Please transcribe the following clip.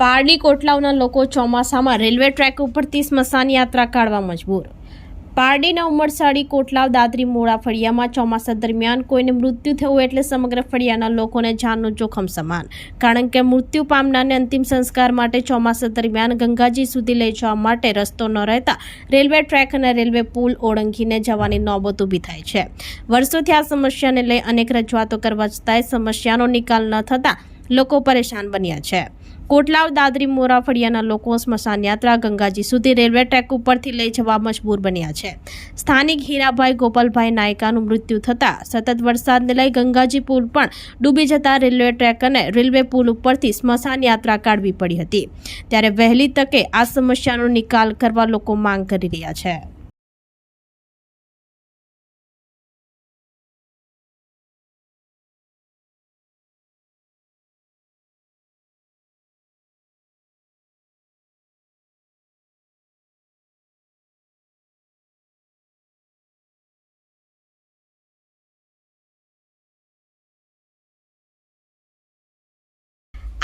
પારડી કોટલાવના લોકો ચોમાસામાં railway track ઉપરથી સ્મશાન યાત્રા કાઢવા મજબૂર. પારડીના ઉમરસાડી કોટલાવ દાદરી મોડા ફળિયામાં ચોમાસા દરમિયાન કોઈને મૃત્યુ થયું એટલે સમગ્ર ફળિયાના લોકોને જાનનું જોખમ સમાન. કારણ કે મૃત્યુ પામનારને અંતિમ સંસ્કાર માટે ચોમાસા દરમિયાન ગંગાજી સુધી લઈ જવા માટે રસ્તો ન રહેતા રેલવે ટ્રેક અને રેલવે પુલ ઓળંગીને જવાની નોબત ઊભી થાય છે. વર્ષોથી આ સમસ્યાને લઈ અનેક રજૂઆતો કરવા છતાંય સમસ્યાનો નિકાલ ન થતા લોકો પરેશાન બન્યા છે. કોટલાવ, દાદરી મોરા ફળિયાના લોકો સ્મશાન યાત્રા, ગંગાજી સુધી રેલવે ટ્રેક ઉપરથી લઈ જવા મજબૂર બન્યા છે. સ્થાનિક હીરાભાઈ ગોપાલભાઈ નાયકાનું મૃત્યુ થતાં સતત વરસાદને લઈ ગંગાજી પુલ પણ ડૂબી જતા રેલવે ટ્રેક અને રેલવે પુલ ઉપરથી સ્મશાન યાત્રા કાઢવી પડી હતી. ત્યારે વહેલી તકે આ સમસ્યાનો નિકાલ કરવા લોકો માંગ કરી રહ્યા છે.